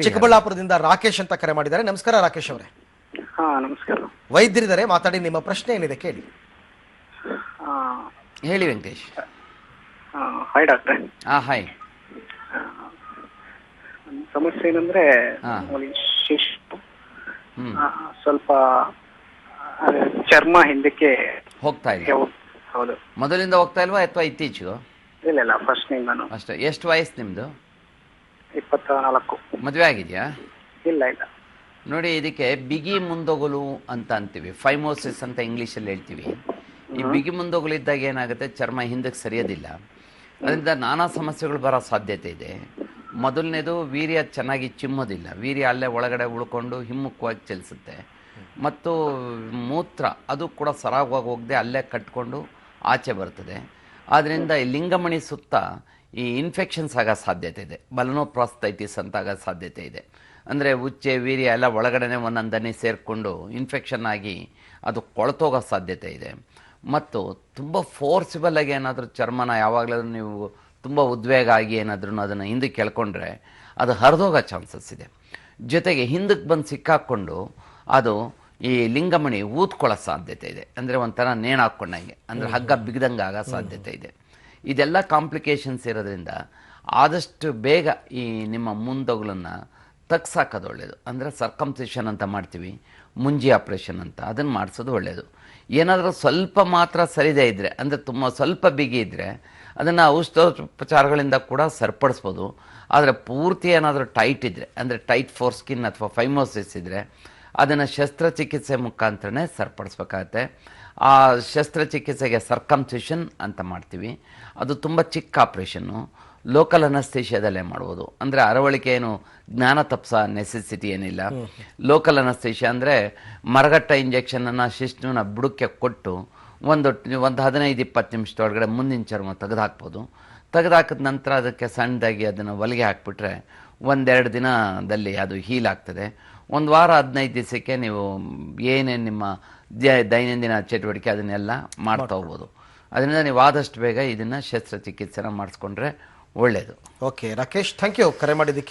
ಚಿಕ್ಕಬಳ್ಳಾಪುರದಿಂದ ರಾಕೇಶ್ ಅಂತ ಕರೆ ಮಾಡಿದ್ದಾರೆ. ನಮಸ್ಕಾರ ರಾಕೇಶ್ ಅವರೇ. ಹಾ ನಮಸ್ಕಾರ. ವೈದ್ಯರಿದ್ದಾರೆ ಮಾತಾಡಿ ನಿಮ್ಮ ಪ್ರಶ್ನೆ ಏನಿದೆ ಕೇಳಿ. ಆ, ಹೇಳಿ ವೆಂಕಟೇಶ್. ಹಾಯ್ ಡಾಕ್ಟ್ರೆ ಹಾಯ್ ಸಮಸ್ಯೆ ಏನಂದ್ರೆ ಹಾ. ಮಾಮೂಲಿ ಶಿಶು ಹ್ಮ್. ಆ, ಸ್ವಲ್ಪ ಆ, ಚರ್ಮ ಹಿಂದಕ್ಕೆ ಹೋಗ್ತಾ ಇದೆ. ಹೋಗ್- ಹೌದು. ಮೊದಲಿಂದ ಹೋಗ್ತಾ ಇಲ್ವಾ ಅಥವಾ ಇತ್ತೀಚೆಗೂ? ಇಲ್ಲ ಇಲ್ಲ ಫಸ್ಟ್ ನಿಂದಾನು. ಅಷ್ಟೇ. ಎಷ್ಟು ವಯಸ್ಸು ನಿಮ್ಮದು ಇಪ್ಪತ್ತ ನಾಲ್ಕು ಮದುವೆ ಆಗಿದೆಯಾ? ಇಲ್ಲ ಇಲ್ಲ. ನೋಡಿ ಇದಕ್ಕೆ ಬಿಗಿ ಮುಂದೊಗಲು ಅಂತ ಅಂತೀವಿ. ಫೈಮೋಸಿಸ್ ಅಂತ ಇಂಗ್ಲೀಷಲ್ಲಿ ಹೇಳ್ತೀವಿ. ಈ ಬಿಗಿ ಮುಂದೊಗಲು ಇದ್ದಾಗ ಏನಾಗುತ್ತೆ? ಚರ್ಮ ಹಿಂದಕ್ಕೆ ಸರಿಯೋದಿಲ್ಲ. ಅದರಿಂದ ನಾನಾ ಸಮಸ್ಯೆಗಳು ಬರೋ ಸಾಧ್ಯತೆ ಇದೆ. ಮೊದಲನೇದು ವೀರ್ಯ ಚೆನ್ನಾಗಿ ಚಿಮ್ಮೋದಿಲ್ಲ. ವೀರ್ಯ ಅಲ್ಲೇ ಒಳಗಡೆ ಉಳ್ಕೊಂಡು ಹಿಮ್ಮುಖವಾಗಿ ಚಲಿಸುತ್ತೆ. ಮತ್ತು ಮೂತ್ರ ಅದು ಕೂಡ ಸರಾಗವಾಗಿ ಹೋಗದೆ ಅಲ್ಲೇ ಕಟ್ಕೊಂಡು ಆಚೆ ಬರ್ತದೆ. ಆದ್ದರಿಂದ ಈ ಲಿಂಗಮಣಿ ಸುತ್ತ ಈ ಇನ್ಫೆಕ್ಷನ್ಸ್ ಆಗೋ ಸಾಧ್ಯತೆ ಇದೆ. ಬಲನೋಪ್ರಾಸ್ತೈಟಿಸ್ ಅಂತ ಆಗೋ ಸಾಧ್ಯತೆ ಇದೆ. ಅಂದರೆ ಉಚ್ಚೆ, ವೀರ್ಯ ಎಲ್ಲ ಒಳಗಡೆನೆ ಒಂದೊಂದನ್ನೇ ಸೇರಿಕೊಂಡು ಇನ್ಫೆಕ್ಷನ್ ಆಗಿ ಅದು ಕೊಳತೋಗೋ ಸಾಧ್ಯತೆ ಇದೆ. ಮತ್ತು ತುಂಬ ಫೋರ್ಸಿಬಲ್ ಆಗಿ ಏನಾದರೂ ಚರ್ಮನ ಯಾವಾಗಲೂ ನೀವು ತುಂಬ ಉದ್ವೇಗ ಆಗಿ ಏನಾದ್ರೂ ಅದನ್ನು ಹಿಂದಕ್ಕೆ ಎಳ್ಕೊಂಡ್ರೆ ಅದು ಹರಿದೋಗೋ ಚಾನ್ಸಸ್ ಇದೆ. ಜೊತೆಗೆ ಹಿಂದಕ್ಕೆ ಬಂದು ಸಿಕ್ಕಾಕ್ಕೊಂಡು ಅದು ಈ ಲಿಂಗಮಣಿ ಊದ್ಕೊಳ್ಳೋ ಸಾಧ್ಯತೆ ಇದೆ. ಅಂದರೆ ಒಂಥರ ನೇಣ ಹಾಕ್ಕೊಂಡಂಗೆ ಅಂದರೆ ಹಗ್ಗ ಬಿಗ್ದಂಗೆ ಆಗೋ ಸಾಧ್ಯತೆ ಇದೆ. ಇದೆಲ್ಲ ಕಾಂಪ್ಲಿಕೇಶನ್ಸ್ ಇರೋದ್ರಿಂದ ಆದಷ್ಟು ಬೇಗ ಈ ನಿಮ್ಮ ಮುಂದೊಗಲನ್ನು ತಗ್ಸಾಕೋದು ಒಳ್ಳೆಯದು ಅಂದರೆ ಸರ್ಕಮ್ಸೇಷನ್ ಅಂತ ಮಾಡ್ತೀವಿ ಮುಂಜಿ ಆಪ್ರೇಷನ್ ಅಂತ. ಅದನ್ನು ಮಾಡಿಸೋದು ಒಳ್ಳೆಯದು ಏನಾದರೂ ಸ್ವಲ್ಪ ಮಾತ್ರ ಸರಿದೇ ಇದ್ದರೆ ಅಂದರೆ ತುಂಬ ಸ್ವಲ್ಪ ಬಿಗಿ ಇದ್ದರೆ ಅದನ್ನು ಔಷಧೋಪಚಾರಗಳಿಂದ ಕೂಡ ಸರಿಪಡಿಸ್ಬೋದು. ಆದರೆ ಪೂರ್ತಿ ಏನಾದರೂ ಟೈಟ್ ಇದ್ದರೆ ಅಂದರೆ ಟೈಟ್ ಫೋರ್ ಸ್ಕಿನ್ ಅಥವಾ ಫೈಮೋಸಿಸ್ ಇದ್ದರೆ ಅದನ್ನು ಶಸ್ತ್ರಚಿಕಿತ್ಸೆ ಮುಖಾಂತರನೇ ಸರಿಪಡಿಸ್ಬೇಕಾಗತ್ತೆ. ಆ ಶಸ್ತ್ರಚಿಕಿತ್ಸೆಗೆ ಸರ್ಕಮ್ಸಿಷನ್ ಅಂತ ಮಾಡ್ತೀವಿ. ಅದು ತುಂಬ ಚಿಕ್ಕ ಆಪ್ರೇಷನ್ನು ಲೋಕಲ್ ಅನಸ್ತೇಷಿಯಾದಲ್ಲೇ ಮಾಡ್ಬೋದು. ಅಂದರೆ ಅರವಳಿಕೆ ಏನು, ಜ್ಞಾನ ತಪ್ಸ ನೆಸೆಸಿಟಿ ಏನಿಲ್ಲ. ಲೋಕಲ್ ಅನಸ್ತೇಷ್ಯ ಅಂದರೆ ಮರಗಟ್ಟ ಇಂಜೆಕ್ಷನನ್ನು ಶಿಶ್ನುನ ಬುಡಕ್ಕೆ ಕೊಟ್ಟು ಒಂದು ಒಂದು ಹದಿನೈದು, ಇಪ್ಪತ್ತು ನಿಮಿಷದೊಳಗಡೆ ಮುಂದಿನ ಚರ್ಮ ತೆಗೆದುಹಾಕ್ಬೋದು ತೆಗೆದುಹಾಕಿದ ನಂತರ ಅದಕ್ಕೆ ಸಣ್ಣದಾಗಿ ಅದನ್ನು ಹೊಲಿಗೆ ಹಾಕಿಬಿಟ್ರೆ ಒಂದೆರಡು ದಿನದಲ್ಲಿ ಅದು ಹೀಲ್ ಆಗ್ತದೆ. ಒಂದು ವಾರ ಹದಿನೈದು ದಿವಸಕ್ಕೆ ನೀವು ಏನೇನು ನಿಮ್ಮ ದೈನಂದಿನ ಚಟುವಟಿಕೆ ಅದನ್ನೆಲ್ಲ ಮಾಡ್ತಾ ಹೋಗ್ಬೋದು. ಅದರಿಂದ ನೀವು ಆದಷ್ಟು ಬೇಗ ಇದನ್ನು ಶಸ್ತ್ರಚಿಕಿತ್ಸೆನ ಮಾಡಿಸ್ಕೊಂಡ್ರೆ ಒಳ್ಳೆಯದು ಓಕೆ ರಾಕೇಶ್ ಥ್ಯಾಂಕ್ ಯು ಕರೆ ಮಾಡಿದ್ದಕ್ಕೆ